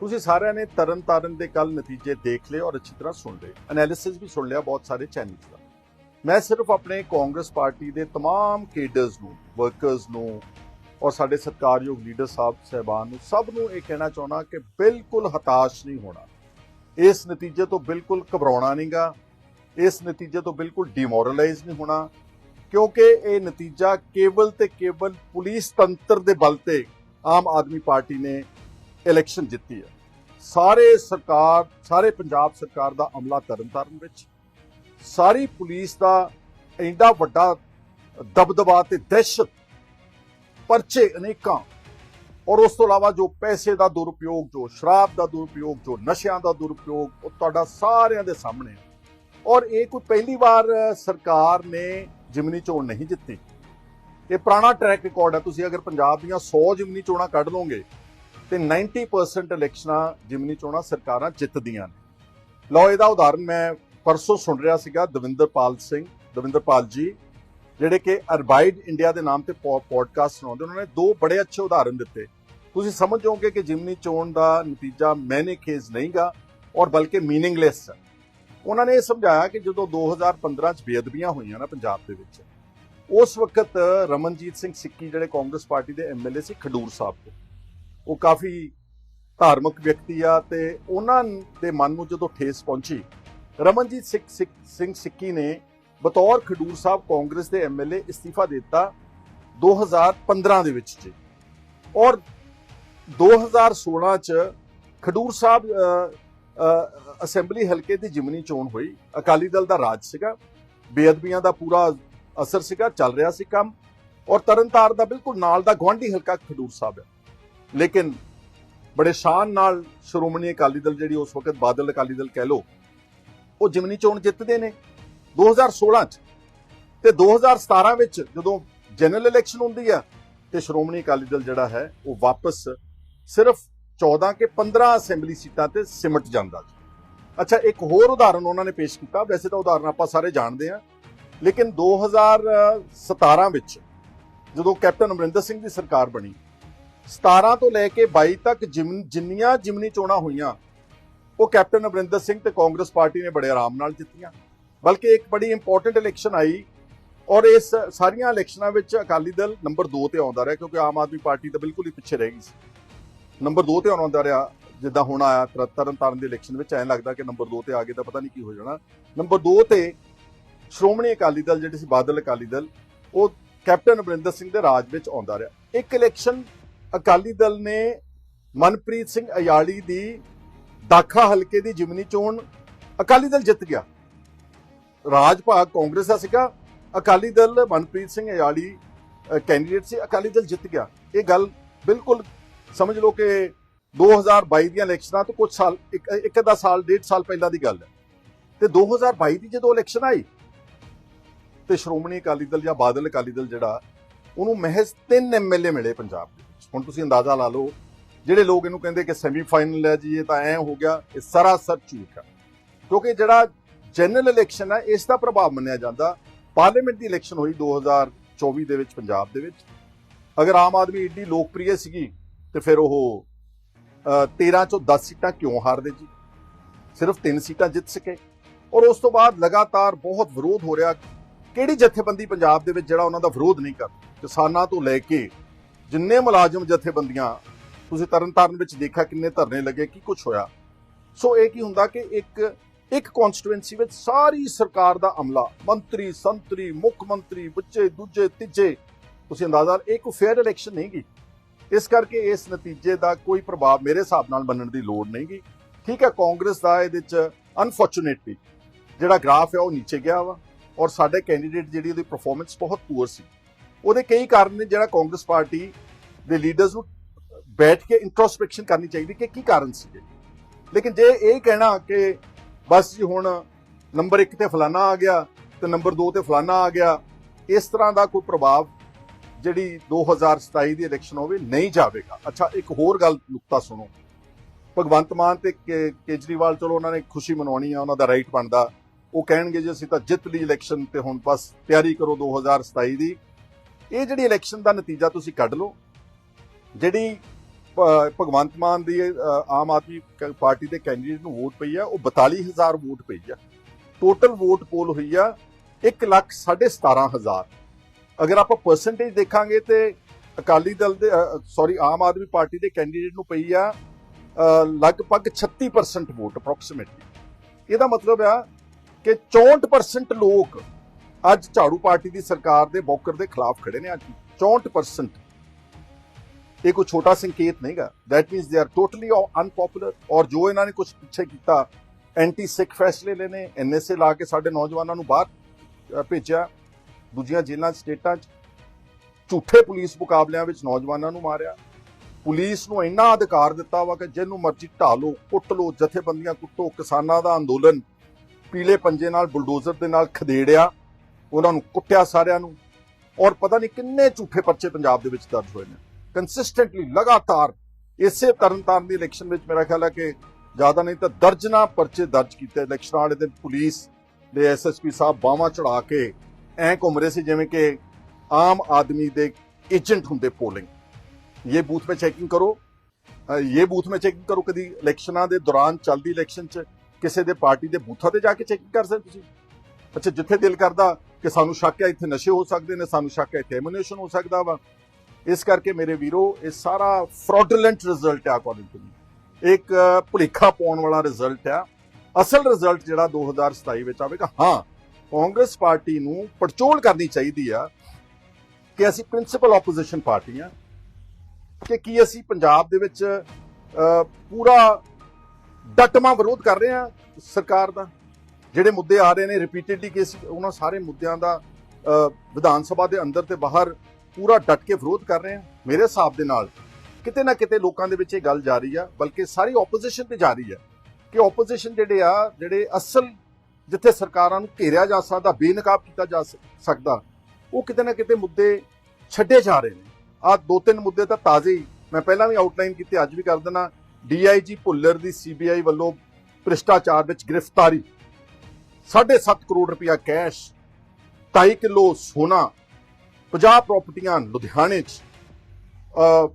ਤੁਸੀਂ ਸਾਰਿਆਂ ਨੇ ਤਰਨ ਤਾਰਨ ਦੇ ਕੱਲ ਨਤੀਜੇ ਦੇਖ ਲਏ ਔਰ ਅੱਛੀ ਤਰ੍ਹਾਂ ਸੁਣ ਲਏ ਐਨਾਲਿਸਿਸ ਵੀ ਸੁਣ ਲਿਆ ਬਹੁਤ ਸਾਰੇ ਚੈਨਲਸ ਦਾ ਮੈਂ ਸਿਰਫ ਆਪਣੇ ਕਾਂਗਰਸ ਪਾਰਟੀ ਦੇ तमाम ਕੇਡਰਸ ਨੂੰ ਵਰਕਰਸ ਨੂੰ ਔਰ ਸਾਡੇ ਸਤਿਕਾਰਯੋਗ ਲੀਡਰ ਸਾਹਿਬ ਸਹਿਬਾਨ ਨੂੰ ਸਭ ਨੂੰ ਇਹ ਕਹਿਣਾ ਚਾਹੁੰਦਾ ਕਿ ਬਿਲਕੁਲ ਹਤਾਸ਼ ਨਹੀਂ ਹੋਣਾ ਇਸ ਨਤੀਜੇ ਤੋਂ ਬਿਲਕੁਲ ਘਬਰਾਉਣਾ ਨਹੀਂਗਾ ਇਸ ਨਤੀਜੇ ਤੋਂ ਬਿਲਕੁਲ ਡਿਮੋਰਲਾਈਜ਼ ਨਹੀਂ ਹੋਣਾ ਕਿਉਂਕਿ ਇਹ ਨਤੀਜਾ ਕੇਵਲ ਤੇ ਕੇਵਲ ਪੁਲਿਸ ਤੰਤਰ ਦੇ ਬਲ ਤੇ ਆਮ ਆਦਮੀ ਪਾਰਟੀ ਨੇ ਇਲੈਕਸ਼ਨ ਜਿੱਤੀ ਹੈ। ਸਾਰੇ ਸਰਕਾਰ, ਸਾਰੇ ਪੰਜਾਬ ਸਰਕਾਰ ਦਾ ਅਮਲਾ ਤਰਨਤਾਰਨ ਵਿੱਚ। ਸਾਰੀ ਪੁਲਿਸ ਦਾ ਇੰਨਾ ਵੱਡਾ ਦਬਦਬਾ ਤੇ ਦਹਿਸ਼ਤ ਪਰਚੇ ਅਨੇਕਾਂ। ਔਰ ਉਸ ਤੋਂ ਇਲਾਵਾ ਜੋ ਪੈਸੇ ਦਾ ਦੁਰਉਪਯੋਗ, ਜੋ ਸ਼ਰਾਬ ਦਾ ਦੁਰਉਪਯੋਗ, ਜੋ ਨਸ਼ਿਆਂ ਦਾ ਦੁਰਉਪਯੋਗ, ਉਹ ਤੁਹਾਡਾ ਸਾਰਿਆਂ ਦੇ ਸਾਹਮਣੇ ਹੈ। ਔਰ ਇਹ ਕੋਈ ਪਹਿਲੀ ਵਾਰ ਸਰਕਾਰ ਨੇ ਜਿਮਨੀ ਚੋਣ ਨਹੀਂ ਜਿੱਤੀ। ਇਹ ਪੁਰਾਣਾ ਟਰੈਕ ਰਿਕਾਰਡ ਹੈ। ਤੁਸੀਂ ਅਗਰ ਪੰਜਾਬ ਦੀਆਂ 100 ਜਿਮਨੀ ਚੋਣਾਂ ਕੱਢ ਲਓਗੇ ਤੇ 90% ਇਲੈਕਸ਼ਨਾਂ ਜਿਮਨੀ ਚੋਣਾਂ ਸਰਕਾਰਾਂ ਜਿੱਤਦੀਆਂ ਨੇ। ਲਓ, ਇਹਦਾ ਉਦਾਹਰਨ ਮੈਂ ਪਰਸੋਂ ਸੁਣ ਰਿਹਾ ਸੀਗਾ ਦਵਿੰਦਰਪਾਲ ਸਿੰਘ, ਦਵਿੰਦਰਪਾਲ ਜੀ, ਜਿਹੜੇ ਕਿ ਅਰਬਾਈਡ ਇੰਡੀਆ ਦੇ ਨਾਮ ਤੇ ਪੋਡਕਾਸਟ ਸੁਣਾਉਂਦੇ, ਉਹਨਾਂ ਨੇ ਦੋ ਬੜੇ ਅੱਛੇ ਉਦਾਹਰਨ ਦਿੱਤੇ। ਤੁਸੀਂ ਸਮਝ ਜਾਓਗੇ ਕਿ ਜਿਮਨੀ ਚੋਣ ਦਾ ਨਤੀਜਾ ਮੈਨੇ ਖੇਜ਼ ਨਹੀਂਗਾ ਔਰ ਬਲਕਿ ਮੀਨਿੰਗਲੈਸ ਹੈ। ਉਹਨਾਂ ਨੇ ਇਹ ਸਮਝਾਇਆ ਕਿ ਜਦੋਂ 2015 ਚ ਬੇਅਦਬੀਆਂ ਹੋਈਆਂ ਨਾ ਪੰਜਾਬ ਦੇ ਵਿੱਚ, ਉਸ ਵਕਤ ਰਮਨਜੀਤ ਸਿੰਘ ਸਿੱਕੀ, ਜਿਹੜੇ ਕਾਂਗਰਸ ਪਾਰਟੀ ਦੇ ਐਮਐਲਏ ਸੀ, ਖਡੂਰ ਸਾਹਿਬ ਤੋਂ ਉਹ ਕਾਫੀ ਧਾਰਮਿਕ ਵਿਅਕਤੀ ਆ ਤੇ ਉਹਨਾਂ ਦੇ ਮਨ ਨੂੰ ਜਦੋਂ ਠੇਸ ਪਹੁੰਚੀ, ਰਮਨਜੀਤ ਸਿੰਘ ਸਿੱਕ- ਸਿੰਘ ਸਿੱਕੀ ਨੇ ਬਤੌਰ ਖਡੂਰ ਸਾਹਿਬ ਕਾਂਗਰਸ ਦੇ ਐਮਐਲਏ ਅਸਤੀਫਾ ਦਿੱਤਾ 2015 ਦੇ ਵਿੱਚ ਜੀ। ਔਰ 2016 ਚ ਖਡੂਰ ਸਾਹਿਬ ਅਸੈਂਬਲੀ ਹਲਕੇ ਦੀ ਜਿਮਨੀ ਚੋਣ ਹੋਈ। ਅਕਾਲੀ ਦਲ ਦਾ ਰਾਜ ਸੀਗਾ, ਬੇਅਦਬੀਆਂ ਦਾ ਪੂਰਾ ਅਸਰ ਸੀਗਾ, ਚੱਲ ਰਿਹਾ ਸੀ ਕੰਮ। ਔਰ ਤਰਨਤਾਰ ਦਾ ਬਿਲਕੁਲ ਨਾਲ ਦਾ ਗਵਾਂਢੀ ਹਲਕਾ ਖਡੂਰ ਸਾਹਿਬ ਹੈ ਲੇਕਿਨ ਬੜੇ ਸ਼ਾਨ ਨਾਲ ਸ਼੍ਰੋਮਣੀ ਅਕਾਲੀ ਦਲ ਜਿਹੜੀ ਉਸ ਵਕਤ ਬਾਦਲ ਅਕਾਲੀ ਦਲ ਕਹਿ ਲੋ ਉਹ ਜਿਮਨੀ ਚੋਣ ਜਿੱਤਦੇ ਨੇ। 2016 ਚ ਤੇ 2017 ਵਿੱਚ ਜਦੋਂ ਜਨਰਲ ਇਲੈਕਸ਼ਨ ਹੁੰਦੀ ਆ ਤੇ ਸ਼੍ਰੋਮਣੀ ਅਕਾਲੀ ਦਲ ਜਿਹੜਾ ਹੈ, ਉਹ ਵਾਪਸ ਸਿਰਫ 14 ਕੇ 15 ਅਸੈਂਬਲੀ ਸੀਟਾਂ ਤੇ ਸਿਮਟ ਜਾਂਦਾ ਜੀ। ਅੱਛਾ, ਇੱਕ ਹੋਰ ਉਦਾਹਰਨ ਉਹਨਾਂ ਨੇ ਪੇਸ਼ ਕੀਤਾ। ਵੈਸੇ ਤਾਂ ਉਦਾਹਰਨ ਆਪਾਂ ਸਾਰੇ ਜਾਣਦੇ ਆ। ਲੇਕਿਨ 2017 ਵਿੱਚ ਜਦੋਂ ਕੈਪਟਨ ਅਮਰਿੰਦਰ ਸਿੰਘ ਦੀ ਸਰਕਾਰ ਬਣੀ 17 ਤੋਂ ਲੈ ਕੇ 22 ਤੱਕ ਜਿਮ- ਜਿੰਨੀਆਂ ਜਿਮਨੀ ਚੋਣਾਂ ਹੋਈਆਂ, ਉਹ ਕੈਪਟਨ ਅਮਰਿੰਦਰ ਸਿੰਘ ਤੇ ਕਾਂਗਰਸ ਪਾਰਟੀ ਨੇ ਬੜੇ ਆਰਾਮ ਨਾਲ ਜਿੱਤੀਆਂ। ਬਲਕਿ ਇੱਕ ਬੜੀ ਇੰਪੋਰਟੈਂਟ ਇਲੈਕਸ਼ਨ ਆਈ ਔਰ ਇਸ ਸਾਰੀਆਂ ਇਲੈਕਸ਼ਨਾਂ ਵਿੱਚ ਅਕਾਲੀ ਦਲ ਨੰਬਰ 2 ਤੇ ਆਉਂਦਾ ਰਿਹਾ ਕਿਉਂਕਿ ਆਮ ਆਦਮੀ ਪਾਰਟੀ ਤਾਂ ਬਿਲਕੁਲ ਹੀ ਪਿੱਛੇ ਰਹਿ ਗਈ ਸੀ। ਨੰਬਰ 2 ਤੇ ਆਉਂਦਾ ਰਿਹਾ, ਜਿੱਦਾਂ ਹੁਣ ਆਇਆ ਤਰ- ਤਰਨ ਤਾਰਨ ਦੀ ਇਲੈਕਸ਼ਨ ਵਿੱਚ, ਐਂ ਲੱਗਦਾ ਕਿ ਨੰਬਰ 2 ਤੇ ਆ ਗਏ ਤਾਂ ਪਤਾ ਨਹੀਂ ਕੀ ਹੋ ਜਾਣਾ। ਨੰਬਰ 2 ਤੇ ਸ਼੍ਰੋਮਣੀ ਅਕਾਲੀ ਦਲ ਜਿਹੜੇ ਸੀ ਬਾਦਲ ਅਕਾਲੀ ਦਲ, ਉਹ ਕੈਪਟਨ ਅਮਰਿੰਦਰ ਸਿੰਘ ਦੇ ਰਾਜ ਵਿੱਚ ਆਉਂਦਾ ਰਿਹਾ। ਇੱਕ ਇਲੈਕਸ਼ਨ ਅਕਾਲੀ ਦਲ ਨੇ ਮਨਪ੍ਰੀਤ ਸਿੰਘ ਅਯਾਲੀ ਦੀ ਦਾਖਾ ਹਲਕੇ ਦੀ ਜਿਮਨੀ ਚੋਣ ਅਕਾਲੀ ਦਲ ਜਿੱਤ ਗਿਆ। ਰਾਜ ਭਾਗ ਕਾਂਗਰਸ ਦਾ ਸੀਗਾ। ਅਕਾਲੀ ਦਲ ਮਨਪ੍ਰੀਤ ਸਿੰਘ ਅਯਾਲੀ ਕੈਂਡੀਡੇਟ ਸੀ। ਅਕਾਲੀ ਦਲ ਜਿੱਤ ਗਿਆ। ਇਹ ਗੱਲ ਬਿਲਕੁਲ ਸਮਝ ਲਓ ਕਿ 2022 ਦੀਆਂ ਇਲੈਕਸ਼ਨਾਂ ਤੋਂ ਕੁਝ ਸਾਲ, ਇੱਕ ਇੱਕ ਅੱਧਾ ਸਾਲ, ਡੇਢ ਸਾਲ ਪਹਿਲਾਂ ਦੀ ਗੱਲ ਹੈ। ਤੇ 2022 ਦੀ ਜਦੋਂ ਇਲੈਕਸ਼ਨ ਆਈ ਤੇ ਸ਼੍ਰੋਮਣੀ ਅਕਾਲੀ ਦਲ ਜਾਂ ਬਾਦਲ ਅਕਾਲੀ ਦਲ ਜਿਹੜਾ ਉਹਨੂੰ ਮਹਿਜ਼ ਤਿੰਨ ਐਮਐਲਏ ਮਿਲੇ ਪੰਜਾਬ ਦੇ ਵਿੱਚ। ਹੁਣ ਤੁਸੀਂ ਅੰਦਾਜ਼ਾ ਲਾ ਲਓ ਜਿਹੜੇ ਲੋਕ ਇਹਨੂੰ ਕਹਿੰਦੇ ਕਿ ਸੈਮੀਫਾਈਨਲ ਹੈ ਜੀ ਇਹ ਤਾਂ ਐ ਹੋ ਗਿਆ ਇਹ ਸਰਾਸਰ ਝੂਠ ਹੈ। ਕਿਉਂਕਿ ਜਿਹੜਾ ਜਨਰਲ ਇਲੈਕਸ਼ਨ ਹੈ ਇਸ ਦਾ ਪ੍ਰਭਾਵ ਮੰਨਿਆ ਜਾਂਦਾ। ਪਾਰਲੀਮੈਂਟ ਦੀ ਇਲੈਕਸ਼ਨ ਹੋਈ 2024 ਦੇ ਵਿੱਚ ਪੰਜਾਬ ਦੇ ਵਿੱਚ। ਅਗਰ ਆਮ ਆਦਮੀ ਇੱਡੀ ਲੋਕਪ੍ਰਿਯ ਸੀਗੀ ਤੇ ਫਿਰ ਉਹ ਅ, 13 ਚੋਂ 10 ਸੀਟਾਂ ਕਿਉਂ ਹਾਰਦੇ ਜੀ? ਸਿਰਫ 3 ਸੀਟਾਂ ਜਿੱਤ ਸਕੇ। ਔਰ ਉਸ ਤੋਂ ਬਾਅਦ ਲਗਾਤਾਰ ਬਹੁਤ ਵਿਰੋਧ ਹੋ ਰਿਹਾ। ਕਿਹੜੀ ਜਥੇਬੰਦੀ ਪੰਜਾਬ ਦੇ ਵਿੱਚ ਜਿਹੜਾ ਉਹਨਾਂ ਦਾ ਵਿਰੋਧ ਨਹੀਂ ਕਰ ਕਿਸਾਨਾਂ ਤੋਂ ਲੈ ਕੇ ਜਿੰਨੇ ਮੁਲਾਜ਼ਮ ਜਥੇਬੰਦੀਆਂ, ਤੁਸੀਂ ਤਰਨਤਾਰਨ ਵਿੱਚ ਦੇਖਿਆ ਕਿੰਨੇ ਧਰਨੇ ਲੱਗੇ, ਕੀ ਕੁਝ ਹੋਇਆ? ਸੋ ਇਹ ਕੀ ਹੁੰਦਾ ਕਿ ਇੱਕ ਇੱਕ ਕਨਸਟੀਟੂਐਂਸੀ ਵਿੱਚ ਸਾਰੀ ਸਰਕਾਰ ਦਾ ਅਮਲਾ, ਮੰਤਰੀ, ਸੰਤਰੀ, ਮੁੱਖ ਮੰਤਰੀ ਬੱਚੇ ਦੂਜੇ, ਤੀਜੇ, ਤੁਸੀਂ ਅੰਦਾਜ਼ਾ ਇਹ ਕੋਈ ਫੇਅਰ ਇਲੈਕਸ਼ਨ ਨਹੀਂ ਗੀ। ਇਸ ਕਰਕੇ ਇਸ ਨਤੀਜੇ ਦਾ ਕੋਈ ਪ੍ਰਭਾਵ ਮੇਰੇ ਹਿਸਾਬ ਨਾਲ ਮੰਨਣ ਦੀ ਲੋੜ ਨਹੀਂ ਗੀ। ਠੀਕ ਹੈ, ਕਾਂਗਰਸ ਦਾ ਇਹਦੇ ਚ ਅਨਫੋਰਚੂਨੇਟਲੀ ਜਿਹੜਾ ਗ੍ਰਾਫ ਹੈ ਉਹ ਨੀਚੇ ਗਿਆ ਵਾ। ਔਰ ਸਾਡੇ ਕੈਂਡੀਡੇਟ ਜਿਹੜੀ ਉਹਦੀ ਪਰਫਾਰਮੈਂਸ ਬਹੁਤ ਪੂਅਰ ਸੀ। ਉਹਦੇ ਕਈ ਕਾਰਨ ਨੇ ਜਿਹੜਾ ਕਾਂਗਰਸ ਪਾਰਟੀ ਦੇ ਲੀਡਰਸ ਨੂੰ ਬੈਠ ਕੇ ਇੰਟਰੋਸਪੈਕਸ਼ਨ ਕਰਨੀ ਚਾਹੀਦੀ ਕਿ ਕੀ ਕਾਰਨ ਸੀਗੇ ਲੇਕਿਨ ਜੇ ਇਹ ਕਹਿਣਾ ਕਿ ਬਸ ਜੀ ਹੁਣ ਨੰਬਰ 1 ਤੇ ਫਲਾਣਾ ਆ ਗਿਆ ਤੇ ਨੰਬਰ 2 ਤੇ ਫਲਾਣਾ ਆ ਗਿਆ, ਇਸ ਤਰ੍ਹਾਂ ਦਾ ਕੋਈ ਪ੍ਰਭਾਵ ਜਿਹੜੀ 2027 ਦੀ ਇਲੈਕਸ਼ਨ ਹੋਵੇ ਨਹੀਂ ਜਾਵੇਗਾ। ਅੱਛਾ, ਇੱਕ ਹੋਰ ਗੱਲ ਨੁਕਤਾ ਸੁਣੋ। ਭਗਵੰਤ ਮਾਨ ਤੇ ਕੇਜਰੀਵਾਲ ਚਲੋ ਉਹਨਾਂ ਨੇ ਖੁਸ਼ੀ ਮਨਾਉਣੀ ਆ, ਉਹਨਾਂ ਦਾ ਰਾਈਟ ਬਣਦਾ। ਉਹ ਕਹਿਣਗੇ ਜੀ, ਅਸੀਂ ਤਾਂ ਜਿੱਤ ਲਈ ਇਲੈਕਸ਼ਨ ਤੇ ਹੁਣ ਬਸ ਤਿਆਰੀ ਕਰੋ 2027 ਦੀ। ਇਹ ਜਿਹੜੀ ਇਲੈਕਸ਼ਨ ਦਾ ਨਤੀਜਾ ਤੁਸੀਂ ਕੱਢ ਲਓ, ਜਿਹੜੀ ਭਗਵੰਤ ਮਾਨ ਦੀ ਆਮ ਆਦਮੀ ਕ- ਪਾਰਟੀ ਦੇ ਕੈਂਡੀਡੇਟ ਨੂੰ ਵੋਟ ਪਈ ਆ, ਉਹ 42000 ਵੋਟ ਪਈ ਆ। ਟੋਟਲ ਵੋਟ ਪੋਲ ਹੋਈ ਆ 1 ਲੱਖ 17500 ਅਗਰ ਆਪਾਂ ਪਰਸੈਂਟੇਜ ਦੇਖਾਂਗੇ ਤੇ ਅਕਾਲੀ ਦਲ ਦੇ ਸੌਰੀ ਆਮ ਆਦਮੀ ਪਾਰਟੀ ਦੇ ਕੈਂਡੀਡੇਟ ਨੂੰ ਪਈ ਆ ਲਗਭਗ 36% ਵੋਟ ਅਪਰੋਕਸੀਮੇਟਲੀ ਇਹਦਾ ਮਤਲਬ ਆ ਕਿ 64% ਲੋਕ ਅੱਜ ਝਾੜੂ ਪਾਰਟੀ ਦੀ ਸਰਕਾਰ ਦੇ ਬੌਕਰ ਦੇ ਖਿਲਾਫ ਖੜੇ ਨੇ ਅੱਜ। 64% ਇਹ ਕੋਈ ਛੋਟਾ ਸੰਕੇਤ ਨਹੀਂਗਾ। That means they are totally unpopular ਔਰ ਜੋ ਇਹਨਾਂ ਨੇ ਕੁਝ ਪਿੱਛੇ ਕੀਤਾ ਐਂਟੀ ਸਿੱਖ ਫੈਸਲੇ ਲੈਨੇ ਐਨਐਸਏ ਲਾ ਕੇ ਸਾਡੇ ਨੌਜਵਾਨਾਂ ਨੂੰ ਬਾਹਰ ਭੇਜਿਆ। ਦੂਜੀਆਂ ਜੇਲ੍ਹਾਂ ਸਟੇਟਾਂ 'ਚ। ਝੂਠੇ ਪੁਲਿਸ ਮੁਕਾਬਲਿਆਂ ਵਿੱਚ ਨੌਜਵਾਨਾਂ ਨੂੰ ਮਾਰਿਆ। ਪੁਲਿਸ ਨੂੰ ਇੰਨਾ ਅਧਿਕਾਰ ਦਿੱਤਾ ਵਾ ਕਿ ਜਿਹਨੂੰ ਮਰਜ਼ੀ ਢਾਲੋ ਕੁੱਟ ਲਓ, ਜਥੇਬੰਦੀਆਂ ਕੁੱਟੋ, ਕਿਸਾਨਾਂ ਦਾ ਅੰਦੋਲਨ ਪੀਲੇ ਪੰਜੇ ਨਾਲ, ਬੁਲਡੋਜ਼ਰ ਦੇ ਨਾਲ ਖਦੇੜਿਆ, ਉਹਨਾਂ ਨੂੰ ਕੁੱਟਿਆ ਸਾਰਿਆਂ ਨੂੰ। ਔਰ ਪਤਾ ਨਹੀਂ ਕਿੰਨੇ ਝੂਠੇ ਪਰਚੇ ਪੰਜਾਬ ਦੇ ਵਿੱਚ ਦਰਜ ਹੋਏ ਨੇ। ਕੰਸਿਸਟੈਂਟਲੀ ਲਗਾਤਾਰ ਇਸੇ ਤਰਨਤਾਰਨ ਦੀ ਇਲੈਕਸ਼ਨ ਵਿੱਚ ਮੇਰਾ ਖਿਆਲ ਹੈ ਕਿ ਜ਼ਿਆਦਾ ਨਹੀਂ ਤਾਂ ਦਰਜਨਾ ਪਰਚੇ ਦਰਜ ਕੀਤੇ। ਇਲੈਕਸ਼ਨ ਵਾਲੇ ਦਿਨ ਪੁਲਿਸ ਦੇ ਐਸਐਸਪੀ ਸਾਹਿਬ ਬਾਹਾਂ ਚੜਾ ਕੇ ਐਂ ਘੁੰਮ ਰਹੇ ਸੀ ਜਿਵੇਂ ਕਿ ਆਮ ਆਦਮੀ ਦੇ ਏਜੰਟ ਹੁੰਦੇ ਪੋਲਿੰਗ। ਇਹ ਬੂਥ 'ਤੇ ਚੈਕਿੰਗ ਕਰੋ। ਇਹ ਬੂਥ 'ਤੇ ਚੈਕਿੰਗ ਕਰੋ ਕਦੀ ਇਲੈਕਸ਼ਨਾਂ ਦੇ ਦੌਰਾਨ ਚੱਲਦੀ ਇਲੈਕਸ਼ਨ 'ਚ ਕਿਸੇ ਦੇ ਪਾਰਟੀ ਦੇ ਬੂਥਾਂ ਤੇ ਜਾ ਕੇ ਚੈਕਿੰਗ ਕਰ ਸਕਦੇ ਤੁਸੀਂ ਅੱਛਾ, ਜਿੱਥੇ ਦਿਲ ਕਰਦਾ ਕਿ ਸਾਨੂੰ ਸ਼ੱਕ ਹੈ, ਇੱਥੇ ਨਸ਼ੇ ਹੋ ਸਕਦੇ ਨੇ, ਸਾਨੂੰ ਸ਼ੱਕ ਹੈ, ਇੱਥੇ ਐਮੂਨੇਸ਼ਨ ਹੋ ਸਕਦਾ ਵਾ। ਇਸ ਕਰਕੇ ਮੇਰੇ ਵੀਰੋ, ਇਹ ਸਾਰਾ ਫਰਾਡੂਲੈਂਟ ਰਿਜ਼ਲਟ ਆ ਅਕੋਰਡਿੰਗ ਟੂ ਮੀ ਇੱਕ ਭੁਲੇਖਾ ਪਾਉਣ ਵਾਲਾ ਰਿਜ਼ਲਟ ਆ। ਅਸਲ ਰਿਜ਼ਲਟ ਜਿਹੜਾ 2027 ਵਿੱਚ ਆਵੇਗਾ, ਹਾਂ, ਕਾਂਗਰਸ ਪਾਰਟੀ ਨੂੰ ਪੜਚੋਲ ਕਰਨੀ ਚਾਹੀਦੀ ਆ ਕਿ ਅਸੀਂ ਪ੍ਰਿੰਸੀਪਲ ਆਪੋਜੀਸ਼ਨ ਪਾਰਟੀ ਆ, ਕਿ ਕੀ ਅਸੀਂ ਪੰਜਾਬ ਦੇ ਵਿੱਚ ਪੂਰਾ ਡਟਮਾ ਵਿਰੋਧ ਕਰ ਰਹੇ ਆ ਸਰਕਾਰ ਦਾ। ਜਿਹੜੇ ਮੁੱਦੇ ਆ ਰਹੇ ਨੇ ਰਿਪੀਟਿਡਲੀ ਕਿ ਅਸੀਂ ਉਹਨਾਂ ਸਾਰੇ ਮੁੱਦਿਆਂ ਦਾ ਵਿਧਾਨ ਸਭਾ ਦੇ ਅੰਦਰ ਤੇ ਬਾਹਰ ਪੂਰਾ ਡਟ ਕੇ ਵਿਰੋਧ ਕਰ ਰਹੇ ਆ। ਮੇਰੇ ਹਿਸਾਬ ਦੇ ਨਾਲ ਕਿਤੇ ਨਾ ਕਿਤੇ ਲੋਕਾਂ ਦੇ ਵਿੱਚ ਇਹ ਗੱਲ ਜਾ ਰਹੀ ਆ, ਬਲਕਿ ਸਾਰੀ ਆਪੋਜੀਸ਼ਨ ਤੇ ਜਾ ਰਹੀ ਆ ਕਿ ਆਪੋਜੀਸ਼ਨ ਜਿਹੜੇ ਆ, ਜਿਹੜੇ ਅਸਲ ਜਿੱਥੇ ਸਰਕਾਰਾਂ ਨੂੰ ਘੇਰਿਆ ਜਾ ਸਕਦਾ, ਬੇਨਕਾਬ ਕੀਤਾ ਜਾ ਸਕਦਾ, ਉਹ ਕਿਤੇ ਨਾ ਕਿਤੇ ਮੁੱਦੇ ਛੱਡੇ ਜਾ ਰਹੇ ਨੇ। ਆ ਦੋ ਤਿੰਨ ਮੁੱਦੇ ਤਾਂ ਤਾਜ਼ੇ ਹੀ, ਮੈਂ ਪਹਿਲਾਂ ਵੀ ਆਊਟਲਾਈਨ ਕੀਤੇ, ਅੱਜ ਵੀ ਕਰ ਦੇਣਾ ਡੀਆਈਜੀ ਭੁੱਲਰ ਦੀ ਸੀਬੀਆਈ ਵੱਲੋਂ ਭ੍ਰਿਸ਼ਟਾਚਾਰ ਵਿੱਚ ਗ੍ਰਿਫਤਾਰੀ 7.5 ਕਰੋੜ ਰੁਪਇਆ ਕੈਸ਼ 2.5 ਕਿਲੋ ਸੋਨਾ 50 ਪ੍ਰਾਪਰਟੀਆਂ ਲੁਧਿਆਣੇ 'ਚ ਅ,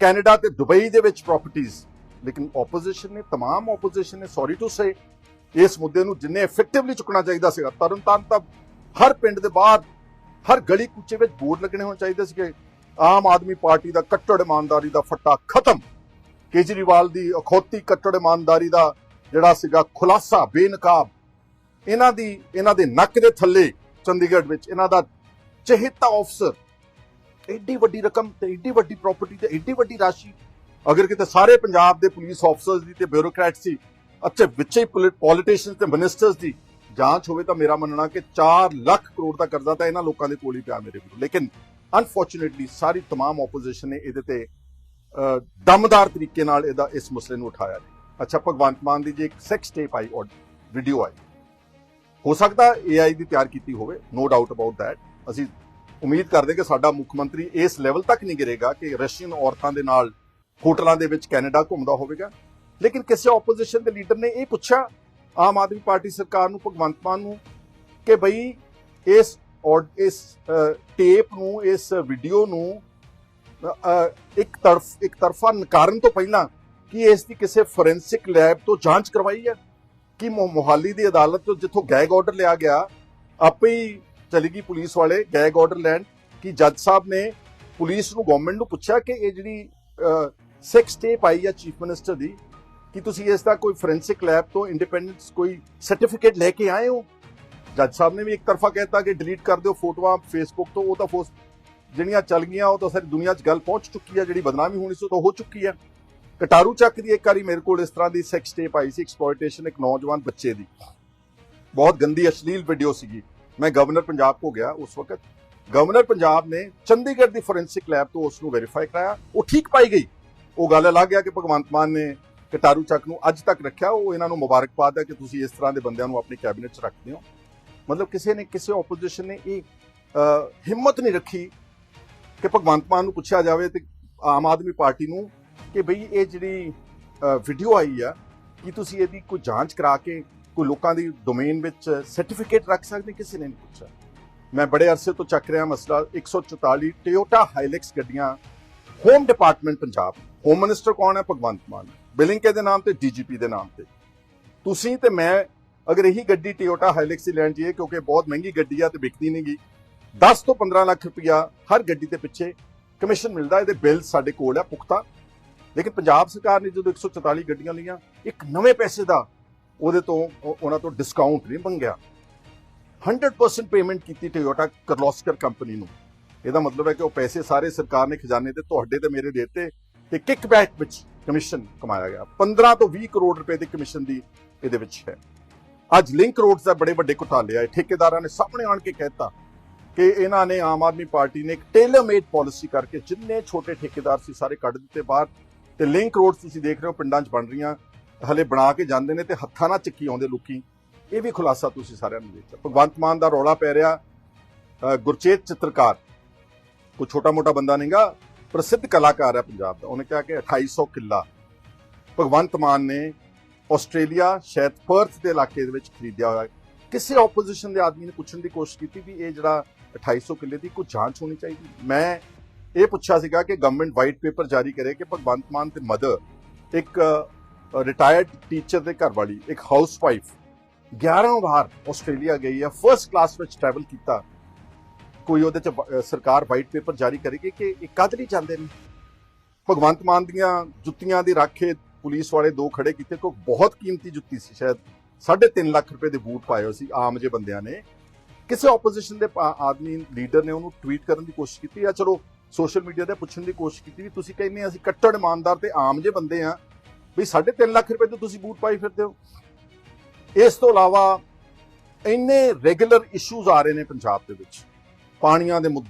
ਕੈਨੇਡਾ ਤੇ ਦੁਬਈ ਦੇ ਵਿੱਚ ਪ੍ਰਾਪਰਟੀਆਂ ਲੇਕਿਨ ਆਪੋਜੀਸ਼ਨ ਨੇ तमाम ਆਪੋਜੀਸ਼ਨ ਨੇ ਸੌਰੀ ਟੂ ਸੇ ਇਸ ਮੁੱਦੇ ਨੂੰ ਜਿੰਨੇ ਇਫੈਕਟਿਵਲੀ ਚੁੱਕਣਾ ਚਾਹੀਦਾ ਸੀਗਾ ਤਰਨਤਾਰਨ ਤਾਂ ਹਰ ਪਿੰਡ ਦੇ ਬਾਹਰ ਹਰ ਗਲੀ ਕੁੱਚੇ ਵਿੱਚ ਬੋਰਡ ਲੱਗਣੇ ਹੋਣੇ ਚਾਹੀਦੇ ਸੀਗੇ ਆਮ ਆਦਮੀ ਪਾਰਟੀ ਦਾ ਕੱਟੜ ਇਮਾਨਦਾਰੀ ਦਾ ਫੱਟਾ ਖਤਮ ਕੇਜਰੀਵਾਲ ਦੀ ਅਖੌਤੀ ਕੱਟੜ ਇਮਾਨਦਾਰੀ ਦਾ ਜਿਹੜਾ ਸੀਗਾ ਖੁਲਾਸਾ ਬੇਨਕਾਬ ਇਹਨਾਂ ਦੀ ਇਹਨਾਂ ਦੇ ਨੱਕ ਦੇ ਥੱਲੇ ਚੰਡੀਗੜ੍ਹ ਵਿੱਚ ਇਹਨਾਂ ਦਾ ਚਹੇਤਾ ਅਫਸਰ ਐਡੀ ਵੱਡੀ ਰਕਮ ਤੇ ਐਡੀ ਵੱਡੀ ਪ੍ਰਾਪਰਟੀ ਤੇ ਐਡੀ ਵੱਡੀ ਰਾਸ਼ੀ ਅਗਰ ਕਿਤੇ ਸਾਰੇ ਪੰਜਾਬ ਦੇ ਪੁਲਿਸ ਅਫਸਰਸ ਦੀ ਤੇ ਬਿਊਰੋਕਰੈਟਸ ਸੀ ਅੱਛੇ ਵਿੱਚੇ ਹੀ ਪੋਲੀਟੀਸ਼ੀਅਨਸ ਤੇ ਮਿਨਿਸਟਰਸ ਦੀ ਜਾਂਚ ਹੋਵੇ ਤਾਂ ਮੇਰਾ ਮੰਨਣਾ ਕਿ 4 ਲੱਖ ਕਰੋੜ ਦਾ ਕਰਜ਼ਾ ਤਾਂ ਇਹਨਾਂ ਲੋਕਾਂ ਦੇ ਕੋਲ ਹੀ ਪਿਆ ਮੇਰੇ ਵੀਰੋ ਲੇਕਿਨ ਅਨਫੋਰਚੂਨੇਟਲੀ ਸਾਰੀ तमाम ਆਪੋਜੀਸ਼ਨ ਨੇ ਇਹਦੇ ਤੇ ਅ, ਦਮਦਾਰ ਤਰੀਕੇ ਨਾਲ ਇਹਦਾ ਇਸ ਮਸਲੇ ਨੂੰ ਉਠਾਇਆ ਜੀ। ਅੱਛਾ, ਭਗਵੰਤ ਮਾਨ ਦੀ ਜੇ ਇੱਕ ਸੈਕਸ ਟੇਪ ਆਈ ਔਰ ਵੀਡੀਓ ਆਈ। ਹੋ ਸਕਦਾ AI ਦੀ ਤਿਆਰ ਕੀਤੀ ਹੋਵੇ ਨੋ ਡਾਊਟ ਅਬਾਊਟ ਥੈਟ ਅਸੀਂ ਉਮੀਦ ਕਰਦੇ ਕਿ ਸਾਡਾ ਮੁੱਖ ਮੰਤਰੀ ਇਸ ਲੈਵਲ ਤੱਕ ਨਹੀਂ ਗਿਰੇਗਾ ਕਿ ਰਸ਼ੀਅਨ ਔਰਤਾਂ ਦੇ ਨਾਲ ਹੋਟਲਾਂ ਦੇ ਵਿੱਚ ਕੈਨੇਡਾ ਘੁੰਮਦਾ ਹੋਵੇਗਾ। ਲੇਕਿਨ ਕਿਸੇ ਆਪੋਜੀਸ਼ਨ ਦੇ ਲੀਡਰ ਨੇ ਇਹ ਪੁੱਛਿਆ, ਆਮ ਆਦਮੀ ਪਾਰਟੀ ਸਰਕਾਰ ਨੂੰ, ਭਗਵੰਤ ਮਾਨ ਨੂੰ, ਕਿ ਬਈ ਇਸ ਔਰ ਇਸ ਟੇਪ ਨੂੰ, ਇਸ ਵੀਡੀਓ ਨੂੰ ਇੱਕ ਤਰਫ, ਇੱਕ ਤਰਫਾ ਨਕਾਰਨ ਤੋਂ ਪਹਿਲਾਂ ਕਿ ਇਸ ਦੀ ਕਿਸੇ ਫੋਰੈਂਸਿਕ ਲੈਬ ਤੋਂ ਜਾਂਚ ਕਰਵਾਈ ਹੈ? ਕਿ ਮੋ- ਮੋਹਾਲੀ ਦੀ ਅਦਾਲਤ ਤੋਂ ਜਿੱਥੋਂ ਗੈਗ ਆਰਡਰ ਲਿਆ ਗਿਆ, ਆਪੇ ਹੀ ਚਲੀ ਗਈ ਪੁਲਿਸ ਵਾਲੇ ਗੈਗ ਆਰਡਰ ਲੈਣ, ਕਿ ਜੱਜ ਸਾਹਿਬ ਨੇ ਪੁਲਿਸ ਨੂੰ ਗਵਰਨਮੈਂਟ ਨੂੰ ਪੁੱਛਿਆ ਕਿ ਇਹ ਜਿਹੜੀ ਸਿਕਸ ਸਟੇਪ ਆਈ ਹੈ ਚੀਫ ਮਿਨਿਸਟਰ ਦੀ, ਕਿ ਤੁਸੀਂ ਇਸ ਦਾ ਕੋਈ ਫੋਰੈਂਸਿਕ ਲੈਬ ਤੋਂ ਇੰਡੀਪੈਂਡੈਂਸ ਕੋਈ ਸਰਟੀਫਿਕੇਟ ਲੈ ਕੇ ਆਏ ਹੋ? ਜੱਜ ਸਾਹਿਬ ਨੇ ਵੀ ਇੱਕ ਤਰਫਾ ਕਹਿਤਾ ਕਿ ਡਿਲੀਟ ਕਰ ਦਿਓ ਫੋਟੋਆਂ ਫੇਸਬੁੱਕ ਤੋਂ, ਉਹ ਤਾਂ ਫੋਸ ਜਿਹੜੀਆਂ ਚੱਲ ਗਈਆਂ, ਉਹ ਤਾਂ ਸਾਰੀ ਦੁਨੀਆ 'ਚ ਗੱਲ ਪਹੁੰਚ ਚੁੱਕੀ ਹੈ ਜਿਹੜੀ ਬਦਨਾਮੀ ਹੋਣੀ ਸੀ ਉਹ ਤਾਂ ਹੋ ਚੁੱਕੀ ਹੈ ਕਟਾਰੂ ਚੱਕ ਦੀ ਇੱਕ ਵਾਰੀ ਮੇਰੇ ਕੋਲ ਇਸ ਤਰ੍ਹਾਂ ਦੀ ਸੈਕਸ ਟੇਪ ਆਈ ਸੀ ਐਕਸਪਲੋਇਟੇਸ਼ਨ ਇੱਕ ਨੌਜਵਾਨ ਬੱਚੇ ਦੀ। ਬਹੁਤ ਗੰਦੀ, ਅਸ਼ਲੀਲ ਵੀਡੀਓ ਸੀਗੀ। ਮੈਂ ਗਵਰਨਰ ਪੰਜਾਬ ਕੋ ਗਿਆ ਉਸ ਵਕਤ। ਗਵਰਨਰ ਪੰਜਾਬ ਨੇ ਚੰਡੀਗੜ੍ਹ ਦੀ ਫੋਰੈਂਸਿਕ ਲੈਬ ਤੋਂ ਉਸ ਨੂੰ ਵੈਰੀਫਾਈ ਕਰਾਇਆ। ਉਹ ਠੀਕ ਪਾਈ ਗਈ। ਉਹ ਗੱਲ ਲੱਗ ਗਿਆ ਕਿ ਭਗਵੰਤ ਮਾਨ ਨੇ ਕਟਾਰੂ ਚੱਕ ਨੂੰ ਅੱਜ ਤੱਕ ਰੱਖਿਆ। ਉਹ ਇਹਨਾਂ ਨੂੰ ਮੁਬਾਰਕਬਾਦ ਹੈ ਕਿ ਤੁਸੀਂ ਇਸ ਤਰ੍ਹਾਂ ਦੇ ਬੰਦਿਆਂ ਨੂੰ ਆਪਣੀ ਕੈਬਨਿਟ 'ਚ ਰੱਖਦੇ ਹੋ। ਮਤਲਬ ਕਿਸੇ ਨੇ, ਕਿਸੇ ਆਪੋਜੀਸ਼ਨ ਨੇ ਇਹ ਹਿੰਮਤ ਨਹੀਂ ਰੱਖੀ ਕਿ ਭਗਵੰਤ ਮਾਨ ਨੂੰ ਪੁੱਛਿਆ ਜਾਵੇ ਤੇ ਆਮ ਆਦਮੀ ਪਾਰਟੀ ਨੂੰ ਕਿ ਬਈ ਇਹ ਜਿਹੜੀ ਵੀਡੀਓ ਆਈ ਆ, ਕੀ ਤੁਸੀਂ ਇਹਦੀ ਕੋਈ ਜਾਂਚ ਕਰਾ ਕੇ ਕੋਈ ਲੋਕਾਂ ਦੀ ਡੋਮੇਨ ਵਿੱਚ ਸਰਟੀਫਿਕੇਟ ਰੱਖ ਸਕਦੇ? ਕਿਸੇ ਨੇ ਨਹੀਂ ਪੁੱਛਿਆ। ਮੈਂ ਬੜੇ ਅਰਸੇ ਤੋਂ ਚੱਕ ਰਿਹਾ ਮਸਲਾ 144 ਟੋਯੋਟਾ ਹਾਈਲੈਕਸ ਗੱਡੀਆਂ home department Punjab home minister ਕੌਣ ਹੈ? ਭਗਵੰਤ ਮਾਨ। ਬਿਲਿੰਗ ਦੇ ਨਾਮ ਤੇ? ਡੀਜੀਪੀ ਦੇ ਨਾਮ ਤੇ। ਤੁਸੀਂ ਤੇ ਮੈਂ, ਅਗਰ ਇਹੀ ਗੱਡੀ ਟਿਓਟਾ ਹਾਈਲੈਕਸ ਹੀ ਲੈਣ ਜਾਈਏ, ਕਿਉਂਕਿ ਬਹੁਤ ਮਹਿੰਗੀ ਗੱਡੀ ਆ ਤੇ ਵਿਕਦੀ ਨਹੀਂਗੀ 10 ਤੋਂ 15 ਲੱਖ ਰੁਪਇਆ ਹਰ ਗੱਡੀ ਦੇ ਪਿੱਛੇ ਕਮਿਸ਼ਨ ਮਿਲਦਾ, ਇਹਦੇ ਬਿੱਲ ਸਾਡੇ ਕੋਲ ਆ ਪੁਖਤਾ। ਲੇਕਿਨ ਪੰਜਾਬ ਸਰਕਾਰ ਨੇ ਜਦੋਂ 144 ਗੱਡੀਆਂ ਲਈਆਂ, ਇੱਕ ਨਵੇਂ ਪੈਸੇ ਦਾ, ਉਹਦੇ ਤੋਂ ਉਹਨਾਂ ਤੋਂ ਡਿਸਕਾਊਂਟ ਨਹੀਂ ਮੰਗਿਆ। 100% ਪੇਮੈਂਟ ਕੀਤੀ ਟੋਯੋਟਾ ਕਰਲੋਸਕਰ ਕੰਪਨੀ ਨੂੰ। ਇਹਦਾ ਮਤਲਬ ਹੈ ਕਿ ਉਹ ਪੈਸੇ ਸਾਰੇ ਸਰਕਾਰ ਨੇ ਖਜ਼ਾਨੇ ਤੇ ਤੁਹਾਡੇ ਤੇ ਮੇਰੇ ਦੇਤੇ ਤੇ ਕਿਕਬੈਕ ਵਿੱਚ ਕਮਿਸ਼ਨ ਕਮਾਇਆ ਗਿਆ। 15 ਤੋਂ 20 ਕਰੋੜ ਰੁਪਏ ਦੀ ਕਮਿਸ਼ਨ ਦੀ ਇਹਦੇ ਵਿੱਚ ਹੈ। ਅੱਜ ਲਿੰਕ ਰੋਡਸ ਦਾ ਬੜੇ ਵੱਡੇ ਘੁਟਾਲੇ ਆਏ। ਠੇਕੇਦਾਰਾਂ ਨੇ ਸਾਹਮਣੇ ਆਣ ਕੇ ਕਹਿਤਾ ਕਿ ਇਹਨਾਂ ਨੇ ਆਮ ਆਦਮੀ ਪਾਰਟੀ ਨੇ ਇੱਕ ਟੇਲਰ ਮੇਡ ਪਾਲਿਸੀ ਕਰਕੇ ਜਿੰਨੇ ਛੋਟੇ ਠੇਕੇਦਾਰ ਸੀ ਸਾਰੇ ਕੱਢ ਦਿੱਤੇ ਬਾਹਰ ਤੇ ਲਿੰਕ ਰੋਡ ਤੁਸੀਂ ਦੇਖ ਰਹੇ ਹੋ, ਪਿੰਡਾਂ 'ਚ ਬਣ ਰਹੀਆਂ, ਹਲੇ ਬਣਾ ਕੇ ਜਾਂਦੇ ਨੇ ਤੇ ਹੱਥਾਂ ਨਾਲ ਚੱਕੀ ਆਉਂਦੇ ਲੋਕੀ। ਇਹ ਵੀ ਖੁਲਾਸਾ ਤੁਸੀਂ ਸਾਰਿਆਂ ਨੂੰ ਦੇਖਿਆ ਭਗਵੰਤ ਮਾਨ ਦਾ ਰੌਲਾ ਪੈ ਰਿਹਾ ਗੁਰਚੇਤ ਚਿੱਤਰਕਾਰ। ਕੋਈ ਛੋਟਾ ਮੋਟਾ ਬੰਦਾ ਨਹੀਂਗਾ ਪ੍ਰਸਿੱਧ ਕਲਾਕਾਰ ਹੈ ਪੰਜਾਬ ਦਾ। ਉਹਨੇ ਕਿਹਾ ਕਿ 2800 ਕਿੱਲਾ। ਭਗਵੰਤ ਮਾਨ ਨੇ ਆਸਟ੍ਰੇਲੀਆ, ਸ਼ਾਇਦ ਪਰਥ ਦੇ ਇਲਾਕੇ ਦੇ ਵਿੱਚ ਖਰੀਦਿਆ ਹੋਇਆ। ਕਿਸੇ ਆਪੋਜੀਸ਼ਨ ਦੇ ਆਦਮੀ ਨੇ ਪੁੱਛਣ ਦੀ ਕੋਸ਼ਿਸ਼ ਕੀਤੀ ਵੀ ਇਹ ਜਿਹੜਾ 2800 ਕਿੱਲੇ ਦੀ ਕੋਈ ਜਾਂਚ ਹੋਣੀ ਚਾਹੀਦੀ। ਮੈਂ ਇਹ ਪੁੱਛਿਆ ਸੀਗਾ ਕਿ ਗਵਰਨਮੈਂਟ ਵਾਈਟ ਪੇਪਰ ਜਾਰੀ ਕਰੇ ਕਿ ਭਗਵੰਤ ਮਾਨ ਤੇ ਮਦਰ ਇੱਕ ਰਿਟਾਇਰਡ ਟੀਚਰ ਦੇ ਘਰ ਵਾਲੀ ਇੱਕ ਹਾਊਸ ਵਾਈਫ 11 ਵਾਰ ਆਸਟ੍ਰੇਲੀਆ ਗਈ ਹੈ ਫਰਸਟ ਕਲਾਸ ਵਿੱਚ ਟਰੈਵਲ ਕੀਤਾ। ਕੋਈ ਉਹਦੇ ਚ ਸਰਕਾਰ ਵਾਈਟ ਪੇਪਰ ਜਾਰੀ ਕਰੇਗੀ ਕਿ ਇਹ ਕਦ ਲਈ ਜਾਂਦੇ ਨੇ? ਭਗਵੰਤ ਮਾਨ ਦੀਆਂ ਜੁੱਤੀਆਂ ਦੀ ਰਾਖੇ ਪੁਲਿਸ ਵਾਲੇ ਦੋ ਖੜੇ ਕੀਤੇ ਕੋ ਬਹੁਤ ਕੀਮਤੀ ਜੁੱਤੀ ਸੀ ਸ਼ਾਇਦ। 3.5 ਲੱਖ ਰੁਪਏ ਦੇ ਬੂਟ ਪਾਏ ਹੋਏ ਸੀ, ਆਮ ਜੇ ਬੰਦਿਆਂ ਨੇ। ਕਿਸੇ ਆਪੋਜੀਸ਼ਨ ਦੇ ਪਾ- ਆਦਮੀ ਲੀਡਰ ਨੇ ਉਹਨੂੰ ਟਵੀਟ ਕਰਨ ਦੀ ਕੋਸ਼ਿਸ਼ ਕੀਤੀ ਜਾਂ ਚਲੋ ਸੋਸ਼ਲ ਮੀਡੀਆ ਤੇ ਪੁੱਛਣ ਦੀ ਕੋਸ਼ਿਸ਼ ਕੀਤੀ ਵੀ ਤੁਸੀਂ ਕਹਿੰਦੇ ਅਸੀਂ ਕੱਟੜ ਇਮਾਨਦਾਰ ਤੇ ਆਮ ਜੇ ਬੰਦੇ ਆ, ਵੀ 3.5 ਲੱਖ ਰੁਪਏ ਦੇ ਤੁਸੀਂ ਬੂਟ ਪਾਈ ਫਿਰਦੇ ਹੋ। ਇਸ ਤੋਂ ਇਲਾਵਾ ਇੰਨੇ ਰੈਗੂਲਰ ਇਸ਼ੂਜ਼ ਆ ਰਹੇ ਨੇ ਪੰਜਾਬ ਦੇ ਵਿੱਚ, ਪਾਣੀਆਂ ਦੇ ਮੁੱਦੇ